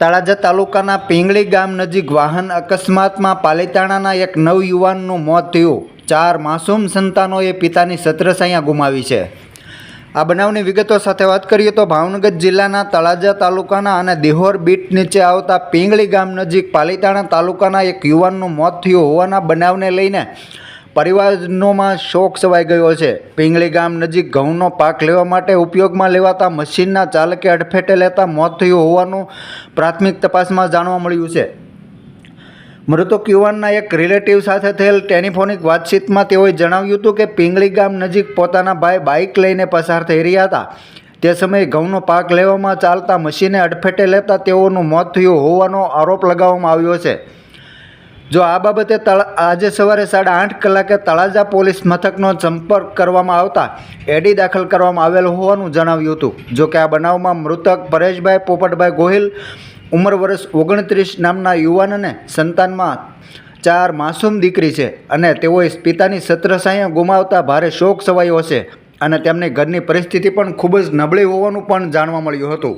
તળાજા તાલુકાના પિંગળી ગામ નજીક વાહન અકસ્માતમાં પાલીતાણાના એક નવયુવાનનું મોત થયું. ચાર માસૂમ સંતાનોએ પિતાની છત્રછાયા ગુમાવી છે. આ બનાવની વિગતો સાથે વાત કરીએ તો ભાવનગર જિલ્લાના તળાજા તાલુકાના અને દિહોર બીટ નીચે આવતા પિંગળી ગામ નજીક પાલીતાણા તાલુકાના એક યુવાનનું મોત થયું હોવાના બનાવને લઈને પરિવારનોમાં શોક સવાઈ ગયો છે. પિંગળી ગામ નજીક ઘઉંનો પાક લેવા માટે ઉપયોગમાં લેવાતા મશીનના ચાલકે અડફેટે લેતા મોત થયું હોવાનું પ્રાથમિક તપાસમાં જાણવા મળ્યું છે. મૃતક યુવાનના એક રિલેટિવ સાથે થયેલ ટેલિફોનિક વાતચીતમાં તેઓએ જણાવ્યું હતું કે પિંગળી ગામ નજીક પોતાના ભાઈ બાઇક લઈને પસાર થઈ રહ્યા હતા. તે સમયે ઘઉંનો પાક લેવામાં ચાલતા મશીને અડફેટે લેતા તેઓનું મોત થયું હોવાનો આરોપ લગાવવામાં આવ્યો છે. જો આ બાબતે આજે સવારે સાડા આઠ કલાકે તળાજા પોલીસ મથકનો સંપર્ક કરવામાં આવતા એડી દાખલ કરવામાં આવેલ હોવાનું જણાવ્યું હતું. જો કે આ બનાવમાં મૃતક પરેશભાઈ પોપટભાઈ ગોહિલ ઉંમર વર્ષ ઓગણત્રીસ નામના યુવાનને સંતાનમાં ચાર માસૂમ દીકરી છે અને તેઓએ પિતાની છત્રછાયા ગુમાવતા ભારે શોક સવાયો હશે અને તેમની ઘરની પરિસ્થિતિ પણ ખૂબ જ નબળી હોવાનું પણ જાણવા મળ્યું હતું.